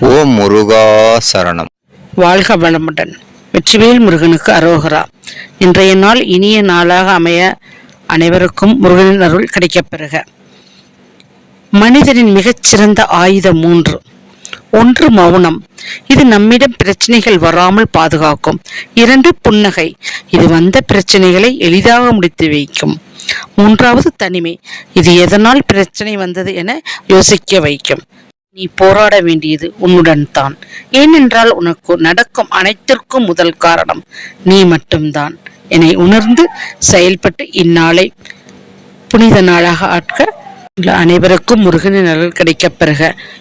ஓம் முருகா சரணம். வாழ்க வளமுடன். வெற்றிவேல் முருகனுக்கு அரோகரா. இன்றைய நாள் இனிய நாளாக அமைய அனைவருக்கும் முருகனின் அருள் கிடைக்கப் பெறுக. மனிதனின் மிகச்சிறந்த ஆயுதம் மூன்று. ஒன்று மௌனம். இது நம்மிடம் பிரச்சனைகள் வராமல் பாதுகாக்கும். இரண்டு புன்னகை. இது வந்த பிரச்சனைகளை எளிதாக முடித்து வைக்கும். மூன்றாவது தனிமை. இது எதனால் பிரச்சனை வந்தது என யோசிக்க வைக்கும். நீ போராட வேண்டியது உன்னுடன் தான். ஏனென்றால் உனக்கு நடக்கும் அனைத்திற்கும் முதல் காரணம் நீ மட்டும்தான் என்னை உணர்ந்து செயல்பட்டு இந்நாளை புனித நாளாக ஆட்க அனைவருக்கும் முருகனின் நலன் கிடைக்கப் பெறுக.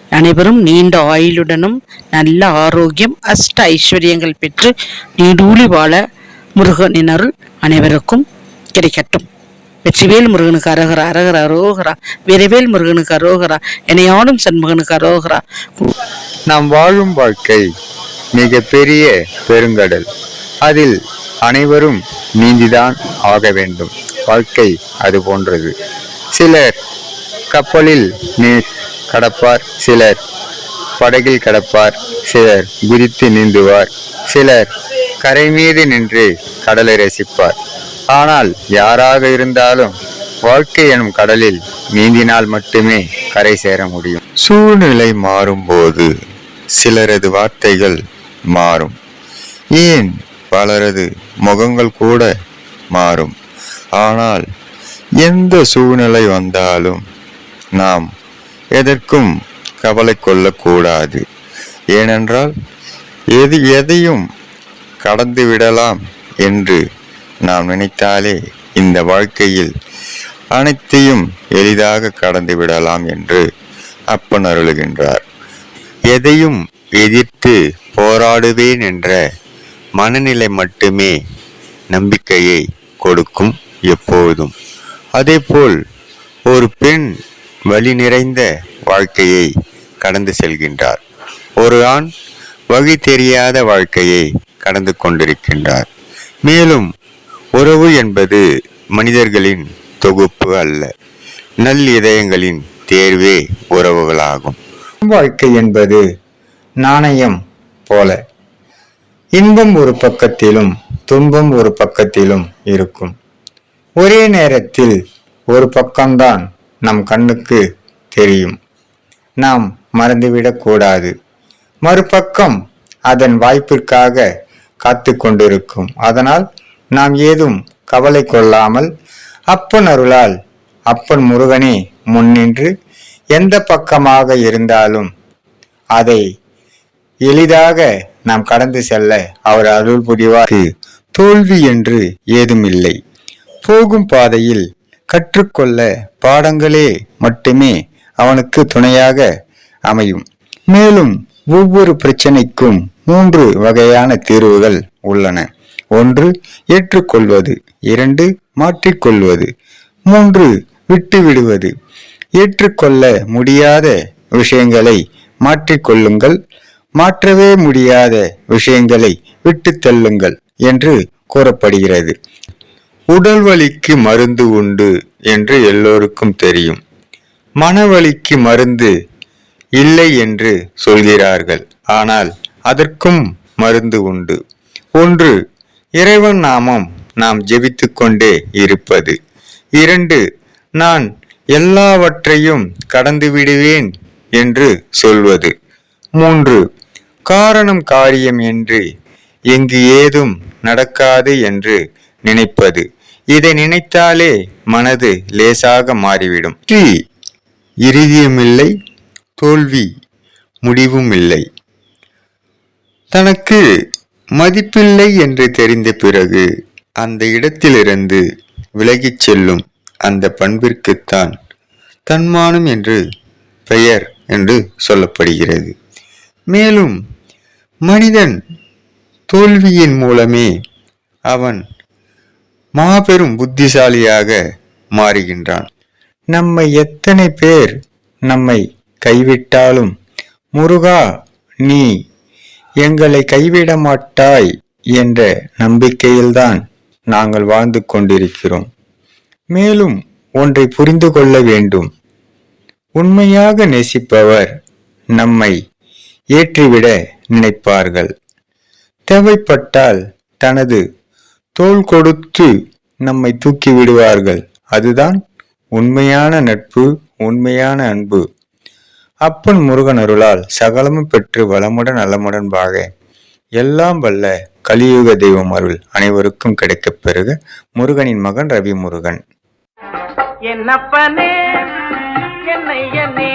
அனைவரும் நீண்ட ஆயுளுடனும் நல்ல ஆரோக்கியம் அஷ்ட ஐஸ்வர்யங்கள் பெற்று நீடூழி வாழ முருகனின் அருள் அனைவருக்கும் கிடைக்கட்டும். வெற்றிவேல் முருகனுக்கு அரகரா அரகர அரோகரா விரைவேல் முருகனுக்கு அரோகரா என்னையாடும் சண்முகனுக்கு அரோகரா. நாம் வாழும் வாழ்க்கை மிக பெரிய பெருங்கடல். அதில் அனைவரும் நீந்திதான் ஆக வேண்டும். வாழ்க்கை அது போன்றது. சிலர் கப்பலில் நீர் கடப்பார் சிலர் படகில் கடப்பார் சிலர் குதித்து நீந்துவார் சிலர் கரை மீது நின்று கடலை ரசிப்பார். ஆனால் யாராக இருந்தாலும் வாழ்க்கை எனும் கடலில் நீந்தினால் மட்டுமே கரை சேர முடியும். சூழ்நிலை மாறும்போது சிலரது வார்த்தைகள் மாறும். ஏன் பலரது முகங்கள் கூட மாறும். ஆனால் எந்த சூழ்நிலை வந்தாலும் நாம் எதற்கும் கவலை கொள்ளக்கூடாது. ஏனென்றால் எது எதையும் கடந்து விடலாம் என்று நாம் நினைத்தாலே இந்த வாழ்க்கையில் அனைத்தையும் எளிதாக கடந்து விடலாம் என்று அப்பன் அருளுகின்றார். எதையும் எதிர்த்து போராடுவேன் என்ற மனநிலை மட்டுமே நம்பிக்கையை கொடுக்கும் எப்போதும் அதேபோல் ஒரு பெண் வழி நிறைந்த வாழ்க்கையை கடந்து செல்கின்றார். ஒரு ஆண் வழி தெரியாத வாழ்க்கையை கடந்து கொண்டிருக்கின்றார். மேலும் உறவு என்பது மனிதர்களின் தொகுப்பு அல்ல. நல் இதயங்களின் தேர்வே உறவுகளாகும். வாழ்க்கை என்பது நாணயம் போல. இன்பம் ஒரு பக்கத்திலும் துன்பம் ஒரு பக்கத்திலும் இருக்கும். ஒரே நேரத்தில் ஒரு பக்கம்தான் நம் கண்ணுக்கு தெரியும். நாம் மறந்துவிடக் கூடாது. மறுபக்கம் அதன் வாய்ப்பிற்காக காத்து கொண்டிருக்கும். அதனால் நாம் ஏதும் கவலை கொள்ளாமல் அப்பன் அருளால் அப்பன் முருகனே முன்னின்று எந்த பக்கமாக இருந்தாலும் அதை எளிதாக நாம் கடந்து செல்ல அவர் அருள் புரிவார் தோல்வி என்று ஏதுமில்லை. போகும் பாதையில் கற்றுக்கொள்ள பாடங்களே மட்டுமே அவனுக்கு துணையாக அமையும். மேலும் ஒவ்வொரு பிரச்சனைக்கும் மூன்று வகையான தீர்வுகள் உள்ளன. ஒன்று ஏற்றுக்கொள்வது. இரண்டு மாற்றிக்கொள்வது. மூன்று விட்டுவிடுவது. ஏற்றுக்கொள்ள முடியாத விஷயங்களை மாற்றிக்கொள்ளுங்கள். மாற்றவே முடியாத விஷயங்களை விட்டு தள்ளுங்கள் என்று கூறப்படுகிறது. உடல் வலிக்கு மருந்து உண்டு என்று எல்லோருக்கும் தெரியும். மனவலிக்கு மருந்து இல்லை என்று சொல்கிறார்கள். ஆனால் அதற்கும் மருந்து உண்டு. ஒன்று இறைவன் நாமம் நாம் ஜெபித்து கொண்டே இருப்பது. இரண்டு நான் எல்லாவற்றையும் கடந்து விடுவேன் என்று சொல்வது. மூன்று காரணம் காரியம் என்று எங்கு ஏதும் நடக்காது என்று நினைப்பது. இதை நினைத்தாலே மனது லேசாக மாறிவிடும். வெற்றி இறுதியுமில்லை தோல்வி முடிவும் இல்லை தனக்கு மதிப்பில்லை என்று தெரிந்த பிறகு அந்த இடத்திலிருந்து விலகிச் செல்லும் அந்த பண்பிற்குத்தான் தன்மானம் என்று பெயர் என்று சொல்லப்படுகிறது. மேலும் மனிதன் தோல்வியின் மூலமே அவன் மாபெரும் புத்திசாலியாக மாறுகின்றான். நம்மை எத்தனை பேர் நம்மை கைவிட்டாலும் முருகா நீ எங்களை கைவிட மாட்டாய் என்ற நம்பிக்கையில்தான் நாங்கள் வாழ்ந்து கொண்டிருக்கிறோம். மேலும் ஒன்றை புரிந்து கொள்ள வேண்டும். உண்மையாக நேசிப்பவர் நம்மை ஏற்றிவிட நினைப்பார்கள். தேவைப்பட்டால் தனது தோள் கொடுத்து நம்மை தூக்கி விடுவார்கள். அதுதான் உண்மையான நட்பு உண்மையான அன்பு. அப்பன் முருகன் அருளால் சகலமும் பெற்று வளமுடன் நலமுடன் வாழ. எல்லாம் வல்ல கலியுக தெய்வம் அருள் அனைவருக்கும் கிடைக்கப் பெறுக. முருகனின் மகன் ரவி முருகன். என்னப்பனே என்னை என்னே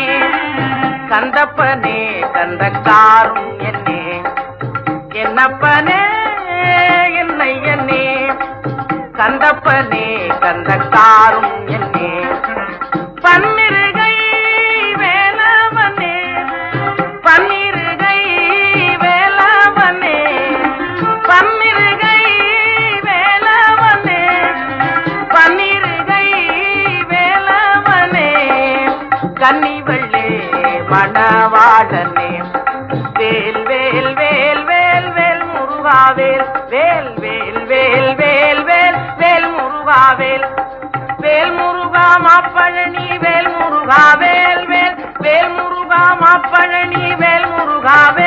கந்தப்பனே கந்தக்காரும் என்னே. என்னப்பனே என்னை என்னே கந்தப்பனே கந்தக்காரும் என்னே. மணவாளனே வேல் வேல் வேல் வேல் வேல் முருகாவேல் வேல் வேல் வேல் வேல் வேல் வேல் முருகாவேல் வேல் முருகா மாப்பழனி வேல் முருகாவேல் வேல் வேல் முருகா மாப்பழனி வேல் முருகாவேல்